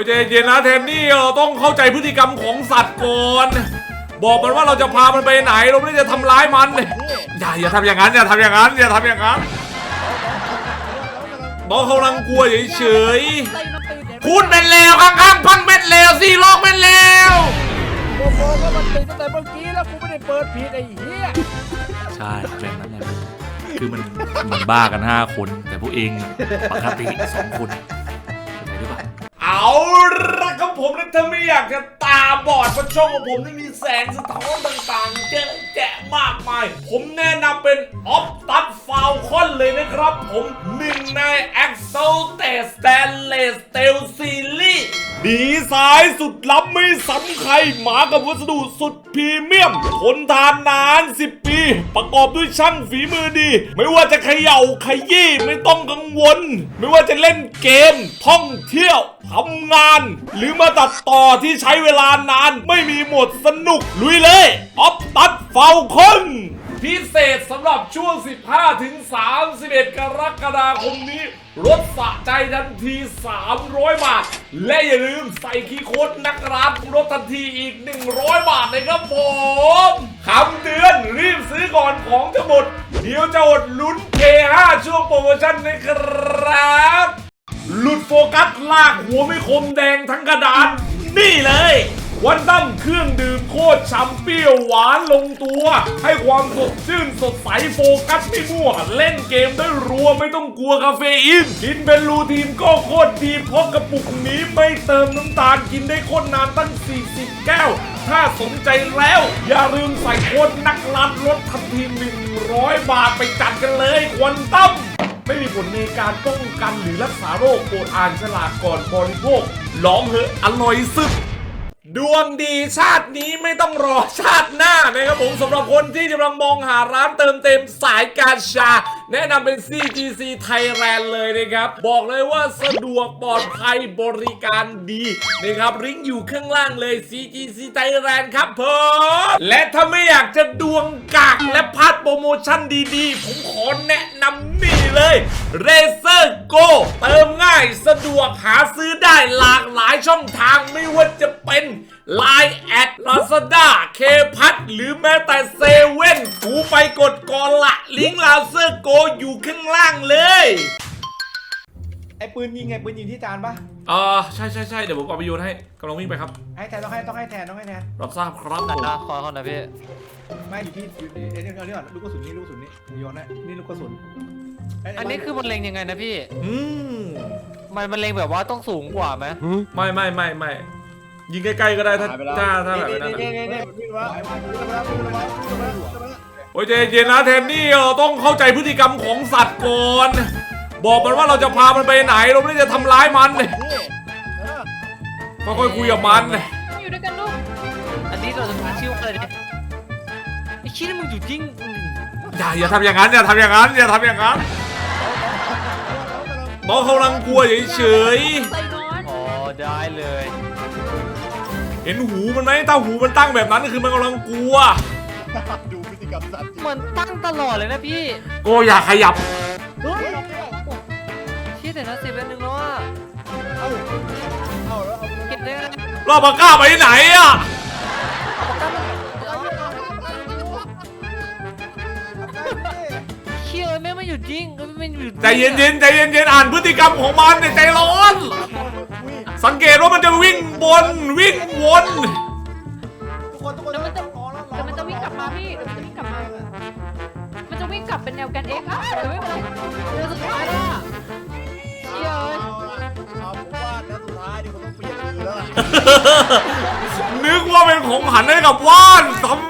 โอ้ยใจเย็นนะแทนนี่เราต้องเข้าใจพฤติกรรมของสัตว์ก่อน บอกมันว่าเราจะพามันไปไหนเราไม่ได้จะทำร้ายมัน อย่าอย่าทำอย่างนั้นอย่าทำอย่างนั้นอย่าทำอย่างนั้นน้องเขากำลังกลัวเฉยๆพูดเป็นเลวข้างๆพังเป็นเลวสี่โลกเป็นเลวโมโมก็มันติดตั้งแต่เมื่อกี้แล้วกูไม่ได้เปิดผิดไอ้เหี้ยใช่เป็นนั้นแหละคือมันมันบ้ากัน5คน แต่พวกเองปกติสองคนเป็นไงหรือ เปล่าเอาละครับผมนะถ้าไม่อยากจะตาบอดเพราะช่องของผมนี่มีแสงสะท้อนต่างๆเยอะแยะมากมาย ผมแนะนำเป็นออฟตัด ฟาวคอนเลยนะครับผมหนึ่งใน a x o t e Stainless Steel Series ดีไซน์สุดล้ำไม่ซ้ำใครหมากับวัสดุสุดพรีเมียมทนทานนาน 10 ปี ประกอบด้วยช่างฝีมือดี ไม่ว่าจะเขย่าขยี้ไม่ต้องกังวล ไม่ว่าจะเล่นเกม ท่องเที่ยวทำงาน หรือมาตัดต่อที่ใช้เวลานานไม่มีหมดสนุกลุยเลยออฟตัดเฝ้าคน พิเศษสำหรับช่วง 15 ถึง 31 กรกฎาคมนี้ลดสะใจทันที 300 บาท และอย่าลืมใส่คีย์โค้ดนักร้าลดทันทีอีก 100 บาทเลยครับผมคำเตือนรีบซื้อก่อนของจะหมด เดี๋ยวจะอดลุ้น K5 ช่วงโปรโมชั่นนะครับ หลุดโฟกัสลากหัวไม่คมแดงทั้งกระดาน นี่เลย วันตั้มเครื่องดื่มโคตรช้ำเปรี้ยวหวานลงตัว ให้ความสดชื่นสดใสโฟกัสไม่มั่ว เล่นเกมได้รัวไม่ต้องกลัวคาเฟอีน กินเป็นรูทีนก็โคตรดีเพราะกระปุกนี้ไม่เติมน้ำตาลกินได้โคตรนานตั้ง 40 แก้ว ถ้าสนใจแล้ว อย่าลืมใส่โค้ดนักลัดลดทันที 100 บาทไปจัดกันเลยควันตั้มไม่มีผลในการป้องกันหรือรักษาโรคโปรดอ่านฉลากก่อนบริโภคลองเหอะอร่อยสุด ดวงดีชาตินี้ไม่ต้องรอชาติหน้านะครับผมสำหรับคนที่กำลังมองหาร้านเติมเต็มสายการชา แนะนำเป็น CGC Thailand เลยนะครับ บอกเลยว่าสะดวกปลอดภัยบริการดีนะครับลิงก์อยู่ข้างล่างเลย CGC Thailand ครับผมและถ้าไม่อยากจะดวงกากและพลาดโปรโมชั่นดีๆ ผมขอแนะนำนี่เลย Razer Go เติมง่ายสะดวกหาซื้อได้หลากหลายช่องทางไม่ว่าจะเป็น Line แอด Lazada เคพัทหรือแม้แต่เซเว่นกูไปกดก่อนละลิงก์ Razer Go อยู่ข้างล่างเลยไอ้ปืนยิงไงปืนยิงที่จานปะอ่าใช่ใช่ใช่เดี๋ยวผมเอาไปโยนให้กำลังวิ่งไปครับ ให้แทนต้องให้ต้องให้แทนต้องให้แทนรับทราบครับผมนะขอเขาหน่อยพี่ไม่อยู่ที่อยู่ที่ไอ้นี่เอานี่ก่อนลูกกระสุนนี่ลูกกระสุนนี่โยนนะนี่ลูกกระสุนไอันนี้คือมันเล็งยังไงนะพี่ อืมมันมันเล็งแบบว่าต้องสูงกว่าไหมไม่ไม่ไม่ไม่ ยิงใกล้ๆก็ได้ถ้าถ้าถ้าแบบนั้นนี่นะนี่นี่วิ่งมาวิ่งมาวิ่งมาวิ่งมาวิ่งมาโอ้ยใจเย็นนะแทนนี่เราต้องเข้าใจพฤติกรรมของสัตว์ก่อน บอกมันว่าเราจะพามันไปไหนเราไม่ได้จะทำร้ายมันนี่เออค่อยๆคุยกับมันอยู่ด้วยกันลูกอันนี้เราจะตั้งชื่อว่าอะไรเนี่ยไอ้ชี้นี่มึงอยู่จริงอืมอย่าอย่าทำอย่างนั้นอย่าทำอย่างนั้นอย่าทำอย่างนั้นน้องเขากำลังกลัวเฉยใส่น้อยอ๋อได้เลยๆ เห็นหูมันไหมถ้าหูมันตั้งแบบนั้นคือมันกำลังกลัว ดูพฤติกรรมสัตว์เหมือนตั้งตลอดเลยนะพี่โก็อย่าขยับ เฮ้ยเชี่ยแต่นะสิบเอ็ดหนึ่งแล้วอะเอาเอาแล้วเอาเก็บได้ไงรอบปากก้าไปไหนอะเชี่ยเอ้ยแม่งไม่อยู่จริงเอ้ยไม่อยู่ริงใจเย็นๆใจเย็นๆอ่านพฤติกรรมของมันเนี่ยใจร้อน สังเกตว่ามันจะวิ่งบนวิ่งวนทุกคนทุกคนแล้วมันจะเดี๋ยวมันจะวิ่งกลับมาพี่เดี๋ยวมันจะวิ่งกลับมา มันจะวิ่งกลับเป็นแนวกันเอ็กซ์อะเดี๋ยวไม่เป็นไรเดี๋ยวสุดท้ายอะเชี่ยเอ้ยเอาผมว่าแล้วสุดท้ายเดี๋ยวผมต้องเปลี่ยนมือแล้วล่ะนึกว่าเป็นของหันให้กับว่านทไ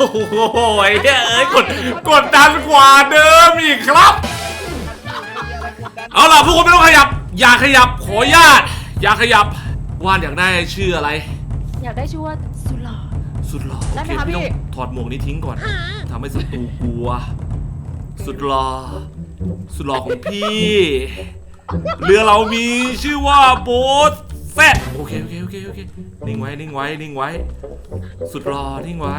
โอ้โหไอ้เหี้ยเอ้ยกดกดดันกว่าเดิมอีกครับ เอาล่ะผู้คนไม่ต้องขยับ อย่าขยับขออนุญาตอย่าขยับว่านอยากได้ชื่ออะไร อยากได้ชื่อว่าสุหล่อ สุดหล่อได้โอไหมเคคะพี่ต้องพี่ถอดหมวกนี้ทิ้งก่อนทำให้ศัตรูกลัว สุดหล่อสุดหล่อของพี่ เรือเรามีชื่อว่าโบ๊ท แซดโอเคโอเคโอเคโอเคนิ่งไว้นิ่งไว้นิ่งไว้ สุดรอนิ่งไว้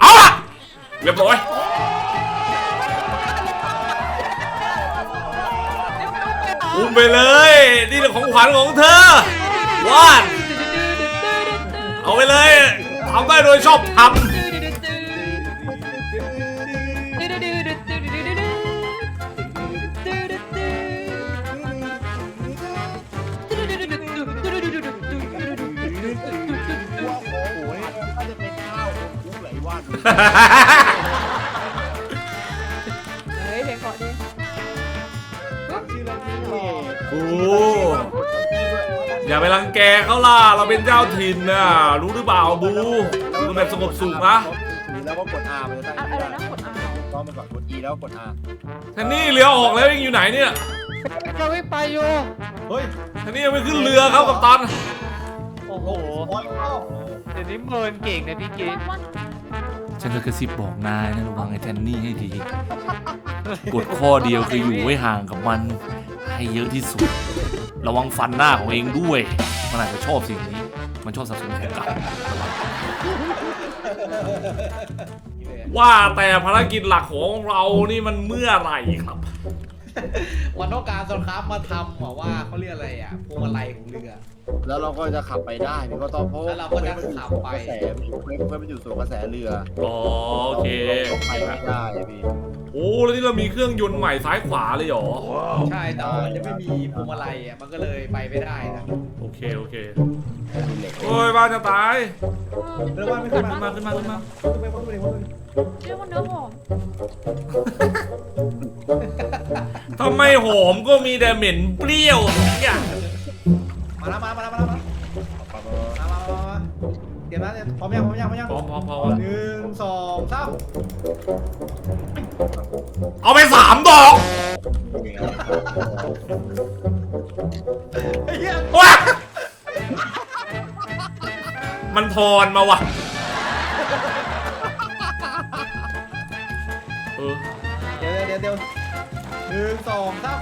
เอาล่ะเรียบร้อยอุ้มไปเลย นี่เป็นของขวัญของเธอวาดเอาไปเลยทำได้โดยชอบทำ เฮ้ยเพลงเพราะดีชื่ออะไรที่หล่อโอ้อย่าไปรังแกเขาล่ะ เราเป็นเจ้าถิ่นน่ะ รู้หรือเปล่าบูดูแบบสงบสุขนะแล้วก็กด R มันจะตั้งอะอะไรนะกดอาต้องมันก่อนกด E แล้วกด R ท่านนี่เรือออกแล้วยังอยู่ไหนเนี่ยเราไม่ไปอยู่เฮ้ยท่านนี่ยังไม่ขึ้นเรือครับกับตัน โอ้โห โอ้ยเข้าเดี๋ยวนี้เมินเก่งนะพี่กิ๊กวัน ฉันจะกระซิบบอกนายนะระวังไอ้แทนนี่ให้ดีกฎข้อเดียวคืออยู่ไว้ห่างกับมัน ให้เยอะที่สุด ระวังฟันหน้าของเองด้วย มันอาจจะชอบสิ่งนี้ มันชอบสะสมของเก่าว่าแต่ภารกิจหลักของเรานี่มันเมื่อไหร่ครับ วันต้องการสนครับมาทำบอว่าเขาเรียกอะไรอะพวงมาลัยของเรือ แล้วเราก็จะขับไปได้นี่ก็ต้องเพราะแล้วเราก็จะขับไปกระแสมันอยู่เพื่อนมันอยู่ส่วนกระแสเรืออ๋อโอเคไปไม่ได้พี่ โอ้แล้วนี่เรามีเครื่องยนต์ใหม่ซ้ายขวาเลยเหรอใช่แต่ว่ามันจะไม่มีพวงมาลัยอะมันก็เลยไปไม่ได้นะโอเคโอเคมีเหล็กโอ้ยบ้านจะตายเรือว่าไม่ขึ้นขึ้นมาขึ้นมาขึ้นมาขึ้นไปขึ้นไปขึ้นไปเรียกว่าเนื้อหอมทำไมหอมก็มีแต่เหม็นเปรี้ยวเนี่ย มาแล้วมาแล้วมาแล้วมาแล้วมาแล้วมามามาเดี๋ยวนะเดี๋ยวพร้อมยังพร้อมยังพร้อมยังพร้อมพร้อมพร้อมหนึ่งสองสามเอาไปสามดอกไอ้เหี้ยว้ามันทอนมาว่ะเออเดี๋ยวเดี๋ยวเดี๋ยวหนึ่งสองสาม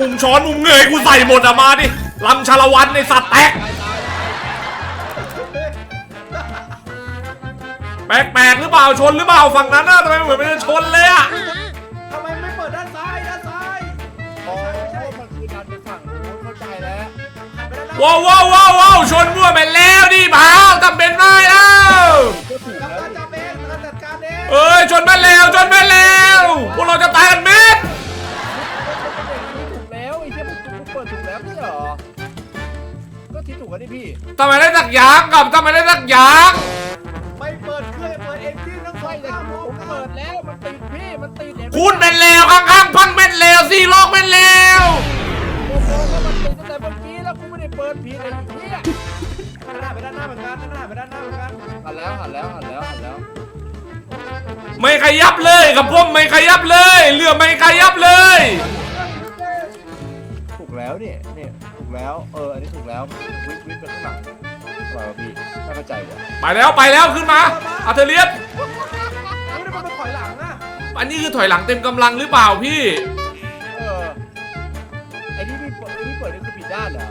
มุมช้อนมุมเงยกูใส่หมดอะมาดิลำชาละวันในสัตว์แตกตายตายตายแปลกๆหรือเปล่าชนหรือเปล่าฝั่งนั้นน่ะทำไมเหมือนมันชนเลยอะทำไมไม่เปิดด้านซ้ายด้านซ้ายอ๋อมันคือดันไปฝั่งนู้นเข้าใจแล้วว้าวว้าวว้าวว้าวชนมั่วไปแล้วดิเผาทำเป็นได้แล้วก็ถูกแล้วแล้วการเอ้ยชนไปแล้วชนไปแล้วพวกเราจะตายกันเม็ ถูกกันนี่พี่ ทำไมได้สักอย่างกับทำไมได้สักอย่างไม่เปิดเครื่องเปิดเองที่ทั้งสอไม่งแต่ข้างผพร้อมมกันเปิดแล้วมันติดพี่มันติดเห็นไหมคุณเป็นแล้วข้างๆพังเป็นแล้วสี่โลกเป็นแล้วโอ้โหก็มันติดตั้งแต่เมื่อกี้แล้วกูไม่ได้เปิดผิดไอ้เหี้ยหันหน้าไปด้านหน้าเหมือนกันหันหน้าไปด้านหน้าเหมือนกันหันแล้วหันแล้วหันแล้วหันแล้วไม่ขยับเลยกับผมไม่ขยับเลยเรือไม่ขยับเลย กแล้ว เออ อันนี้ถูกแล้ว วิทวิทไปข้างหลังเปล่าพี่ไม่เข้าใจว่ะไปแล้วไปแล้วขึ้นมาอาเทเลียสเฮ้ยมันเป็นถอยหลังอะอันนี้คือถอยหลังเต็มกำลังหรือเปล่าพี่เออไอ้ที่พี่เปิดไอ้ที่เปิดนี่คือผิดด้านเหรอ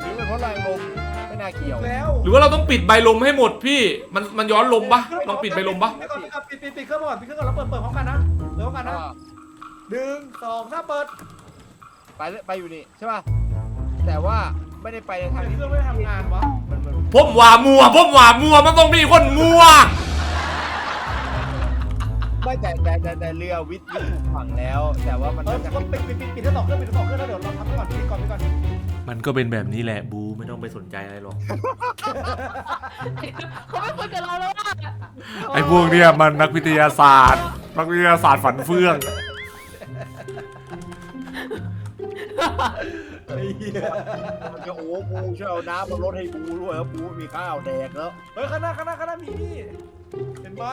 หรือเป็นเพราะแรงลมไม่น่าเกี่ยว แล้วหรือว่าเราต้องปิดใบลมให้หมดพี่มันมันย้อนลมปะลองปิดใบลมปะปิดก่อนปิดปิดปิดเครื่องก่อนปิดเครื่องก่อนแล้วเปิดเปิดพร้อมกันนะเปิดพร้อมกันนะอ่า หนึ่งสองสามเปิด ไปเลยไปอยู่นี่ใช่ป่ะแต่ว่าไม่ได้ไปในทางทำไมที่เครื่องไม่ทำงานวะมันมันผมว่ามัว ผมว่ามัว มันต้องมีคนมัว ไม่แต่แต่แต่แต่เรือวิทย์วิทย์ถูกฝั่งแล้ว แต่ว่ามันเออจะก็ปิดปิดปิดปิดทั้งสองเครื่องปิดทั้งสองเครื่องแล้วเดี๋ยวเราทำก่อนปิดก่อนปิดก่อนมันก็เป็นแบบนี้แหละบูไม่ต้องไปสนใจอะไรหรอก เขาไม่คุยกับเราแล้วอะไอ้พวกเนี้ยมันนักวิทยาศาสตร์ นักวิทยาศาสตร์ฝันเฟื่อง มันจะโอ้บูช่วยเอาน้ำมาลดให้บูด้วยครับบูมีข้าวแดกแล้วเฮ้ยข้างหน้าข้างหน้าข้างหน้ามีนี่เห็นไหม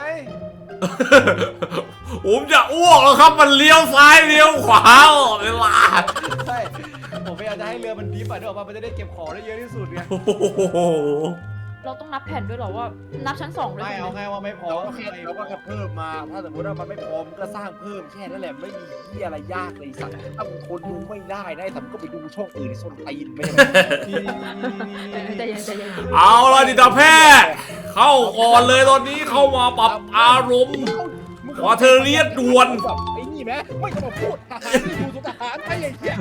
ผมจะอ้วกแล้วครับมันเลี้ยวซ้ายเลี้ยวขวาออกเวลาใช่ผมพยายามจะให้เรือมันดิฟอะเดี๋ยวออกมามันจะได้เก็บของได้เยอะที่สุดไง โอ้โห เราต้องนับแผ่นด้วยเหรอว่า นับชั้นสองด้วยไม่ใช่เอาไหมไงว่าไม่พอเราก็แค่เราก็แค่เพิ่มมา ถ้าสมมติว่ามันไม่พอมนก็สร้างเพิ่มแค่นั้นแหละไม่มีที่อะไรยากเลยสัตว์ถ้ามึงคนดูไม่ได้นะสัตว์ก็ไปดูช่องอื่นที่ส้นตีนไม่ได้นี่นี่นี่นี่ใจเย็นใจเย็นเอาละจิตแพทย์ เข้าก่อนเลยตอนนี้เข้ามาปรับอารมณ์ ขอเธอเรียกด่วน แบบไอ้นี่ไหมไม่ต้องมาพูดทหารที่ดูสุทหารไอ้อย่างเงี้ย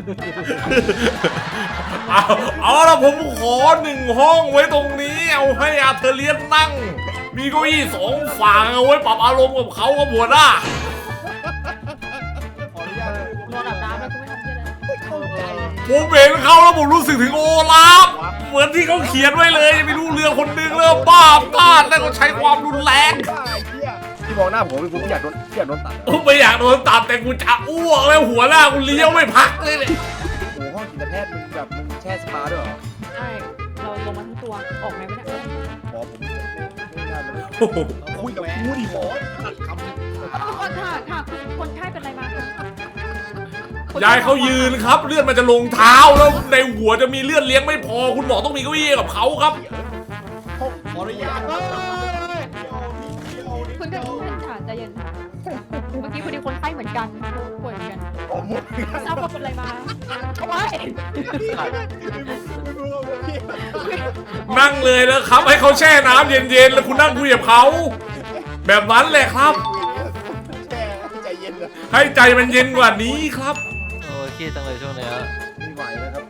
เอา เอาละผมขอหนึ่งห้องไว้ตรงนี้ เอาให้อาเธอเลียนนั่ง มีเก้าอี้สองฝั่งเอาไว้ปรับอารมณ์กับเขากับหัวหน้าขออนุญาตนอนอาบน้ำแล้วกูไม่ทำเหี้ยอะไรไม่เข้าใจผมเห็นเขาแล้วผมรู้สึกถึงโอลาฟเหมือนที่เขาเขียนไว้เลยไม่รู้เรือคนหนึงเริ่มบ้าพลาดแล้วก็ใช้ความรุนแรงบ้าไอ้เหี้ยที่มองหน้าผมเป็นกูไม่อยากโดนไม่อยากโดนตัดอะผมไม่อยากโดนตัดแต่กูจะอ้วกแล้วหัวหน้ากูเลี้ยวไม่พักเลยเนี่ย ทย์มึงแบบมึงแช่สปาด้วยเหรอใช่เราลงมาทั้งตัว ออกไหมวะเนี่ยหมอผมไม่ได้เลยโอ้โหคุยกับกูดิหมอตัดคำเอาก่อนค่ะค่ะคุณคนไข้เป็นอะไรมาคะคนไข้ยายเขายืนครับ เลือดมันจะลงเท้าแล้วในหัวจะมีเลือดเลี้ยงไม่พอ คุณหมอต้องมีเก้าอี้ให้กับเขาครับ ขออนุญาต หมดไม่ทราบว่าเป็นอะไรมาเอาไว้นั่งเลยนะครับ ให้เขาแช่น้ำเย็นๆ แล้วคุณนั่งคุยกับเขา แบบนั้นแหละครับ แช่ใจเย็นเลยให้ใจมันเย็นกว่านี้ครับ โอ้ยเครียดจังเลยช่วงเนี้ยไม่ไหวแล้วครับ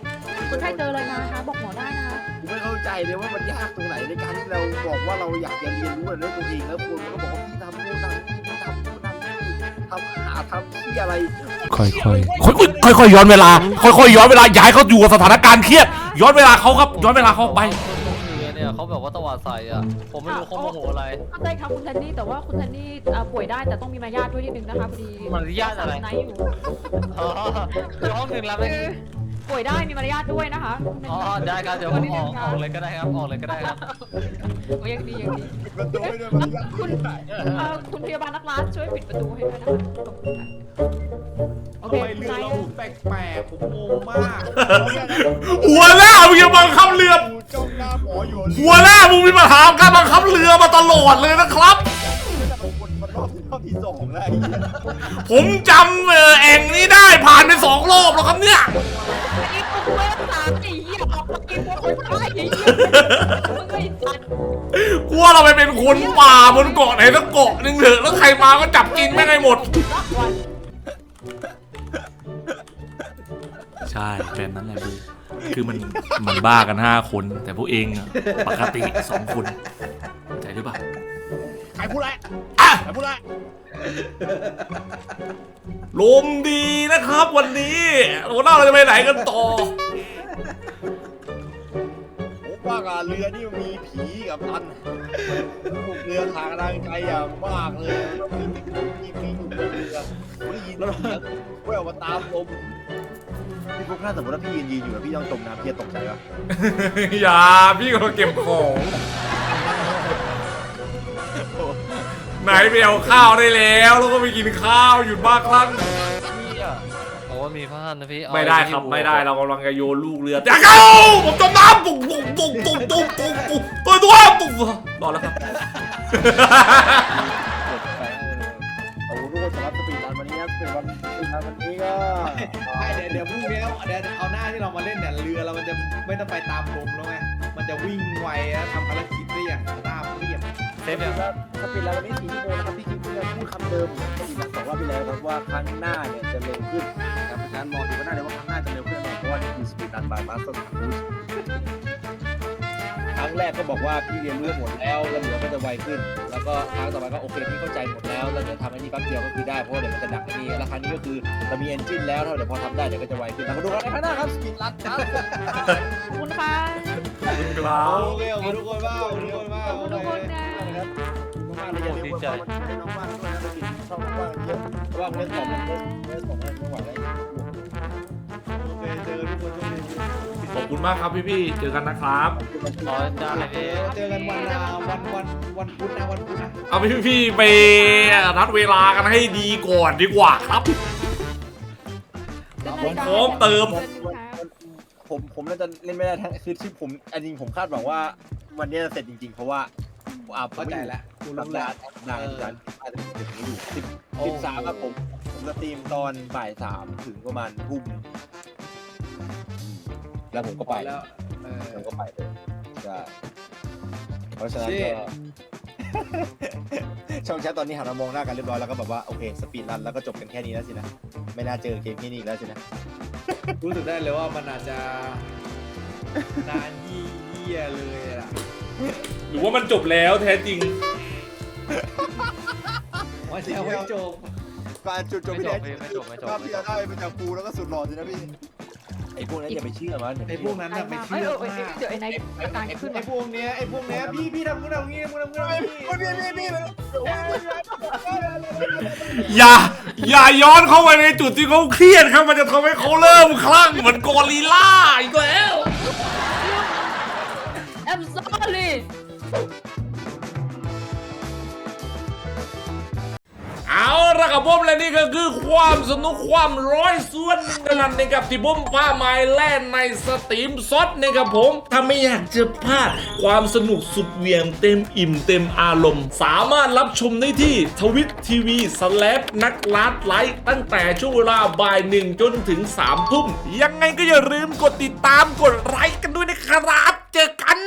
คนไข้เจออะไรมาคะบอกหมอได้นะคะกูไม่เข้าใจเลยว่ามันยากตรงไหนในการที่เราบอกว่าเราอยากจะเรียนรู้เรื่องตัวเองแล้วคุณก็บอกว่าพี่ทำนู่นทำนี่พี่ทำนู่นทำ นี่ทำหาทำที่อะไรค่อยๆค่อยๆค่อยๆย้อนเวลา ค่อยๆย้อนเวลาย้ายเขาอยู่กับสถานการณ์เครียด ย้อนเวลาเขาครับ ย้อนเวลาเขาไปคือเนี่ยเขาแบบว่าตวาดใส่อะ ผมไม่รู้เขาโมโหอะไรเข้าใจครับคุณแทนนี่แต่ว่าคุณแทนนี่อ่าป่วยได้แต่ต้องมีมารยาทด้วยนิดนึงนะคะพอดีมารยาทอะไรไนท์อยู่อ๋อคือห้องหนึ่งแล้วไม่คือ ป่วยได้มีมารยาทด้วยนะคะคุณแทนอ๋อนี่ได้ครับเดี๋ยวผมออกออกเลยก็ได้ครับออกเลยก็ได้ครับโอ้ยยังดียังดีประตูไม่ด้วยเอ๊ะคุณเอ่อคุณพยาบาลนักร้านช่วยปิดประตูให้ด้วยนะคะขอบคุณค่ะโอทำเคไมเรือไนเราท์แปลกๆผมงงมากหัวหน้ามึงยังบังคับเรือกูจ้องหน้าหมออยู่หัวหน้ามึงมีปัญหากับการบังคับเรือมาตลอดเลยนะครับจะเป็นคนมารอบรอบที่สองแล้วไอ้เหี้ยผมจำเอ่อแอ่งนี้ได้ผ่านไปสองรอบแล้วครับเนี่ยอีก คนไม่รักษาไอ้เหี้ยออกมากินพวกคนไข้ไอ้เหี้ยมึงไอ้สัตว์กลัวเราไปเป็นคนป่าบนเกาะไหนสักเกาะหนึ่งเถอะแล้วใครมาก็จับกินแม่งให้หมด รักวันใช่เป็นนั้นแหละพี่คือมันมันบ้ากันห้าคน แต่พวกเองอะปกติสองคนเข้าใจหรือเปล่าใครพูดอะไรอะ ใครพูดอะไรลมดีนะครับวันนี้หัวหน้าเราจะไปไหนกันต่อ ผมว่ากับเรือนี่มันมีผีกับตันพวกเรือทางทางไกลอย่างมากเลยมีผีอยู่บนเรือได้ยินเสียงแว่วมาตามลมพี่พวกถ้าสมมติว่าพี่ยืนยืนอยู่แล้วพี่ต้องจมน้ำพี่จะตกใจปะอย่าพี่กำลังเก็บของไหนไปเอาข้าวได้แล้ว แล้วก็ไปกินข้าวหยุดบ้าคลั่งพี่อะ โอ้มีพลาดนะพี่เอาไม่ได้ครับไม่ได้เรากำลังจะโยนลูกเรืออย่าเข้าผมจมน้ำปุ๊บปุ๊บปุ๊บปุ๊บปุ๊บปุ๊บปุ๊บตัวตัวปุ๊บรอดแล้วครับโอ้โหทุกคนสำหรับสปีดรันวันนี้นะสปีดรันสปีดรันวันนี้ก็ไม่เดี๋ยวเดี๋ยวพรุ่งนี้เดี๋ยวเอาหน้าที่เรามาเล่นเนี่ยเรือเรามันจะไม่ต้องไปตามลมแล้วไงมันจะวิ่งไวแล้วทำภารกิจได้อย่างราบเรียบเซฟยังสปีดรันวันนี้สี่ชั่วโมงนะครับพี่คิงเพื่อนพูดคำเดิมสปีดรันสองรอบที่แล้วครับว่าครั้งหน้าเนี่ยจะเร็วขึ้น นะครับเพราะฉะนั้นมองดูกันได้เลยว่าครั้งหน้าจะเร็วขึ้นแน่นอนเพราะว่านี่คือสปีดรันบายมาสเตอร์คูสครั้งแรกก็บอกว่าพี่เรียนรู้หมดแล้วแล้วเดี๋ยวก็จะไวขึ้น แล้วก็ครั้งต่อไปก็โอเคพี่เข้าใจหมดแล้วแล้วเดี๋ยวทำอันนี้แป๊บเดียวก็คือได้เพราะว่าเดี๋ยวมันจะดักอันนี้แล้วครั้งนี้ก็คือจะมีเอนจินแล้วถ้าเดี๋ยวพอทำได้เดี๋ยวก็จะไวขึ้นแล้วมาดูกันในข้างหน้าครับสปีดรันครับขอบคุณค่ะโอเคขอบคุณทุกคนมากขอบคุณทุกคนมากขอบคุณทุกคนนะนะครับมากเลยอย่าลืมว่ามันให้น้องว่างด้วยนะสปีดชอบว่างเยอะว่างเล่นสองเล่นเล่นสองเล่นไม่ไหวแล้ว ขอบคุณมากครับพี่ๆเจอกันนะครับอ๋อได้พี่เจอกันวันอ่าวันวันวันพุธนะวันพุธนะเอาพี่ๆไปนัดเวลากันให้ดีก่อนดีกว่าครับพร้อมเติม ผมผมน่าจะเล่นไม่ได้ทั้งคือที่ผมอันจริงผมคาดหวังว่า วันนี้จะเสร็จจริงๆ เพราะว่าอ่าผมเข้าใจไม่อยู่แล้วกูสัรู้ปแล้ดาว ห์สัปดาห์ที่สามอาจจะถึงไม่อยู่สิบโอ้ สิบสามอะผมผมสตรีมตอนบ่ายสามถึงประมาณทุ่ม แล้วผมก็ไป แล้วเออ ผมก็ไปเลยใช่เพราะฉะนั้นชิก็ช่องแชทตอนนี้หันมามองหน้ากันเรียบร้อยแล้วก็แบบว่าโอเคสปีดรันแล้วก็จบกันแค่นี้แล้วสินะ ไม่น่าเจอเกมแค่นี้อีกแล้วสินะ รู้สึกได้เลยว่ามันอาจจะ นานยี่เยี่ยเลยล่ะหรือว่ามันจบแล้วแท้จริง มันจะไม่จบ การจุดจบไม่พี่จแดบนพี่ไม่จบไม่จบ ภาพไม่ที่จจะบได้เป็นจากปูแล้วก็สุดหล่อสินะพี่ ไอ้พวกนั้นอย่าไปเชื่อมันไอ้พวกนั้นน่ะไม่เอ้ยเชื่เอออเอ้ยมากเดี๋ยวไอ้นายอาการขึ้นไอ้พวกเนี้ยไอ้พวกเนี้ยพี่พี่ทำกูทำงี้มึงทำกูทำงี้พี่พี่พี่เลยอย่าอย่าย้อนเข้าไปในจุดที่เขาเครียดครับมันจะทำให้เขาเริ่มคลั่งเหมือนกอริลล่าอีกแล้วแอ ละครับผมและนี่ก็คือความสนุกความร้อยส่วนหนึ่งกันนะครับที่ผมพาไม้แล่นในสตรีมซดนะครับผมถ้าไม่อยากจะพลาดความสนุกสุดเหวียงเต็มอิ่มเต็มอารมณ์ สามารถรับชมได้ที่ทวิตทีวีสแลปนักลาดไลท์ตั้งแต่ช่วงเวลาบ่ายหนึ่งจนถึงสามทุ่มยังไงก็อย่าลืมกดติดตามกดไลค์กันด้วยนะครับ เจอกัน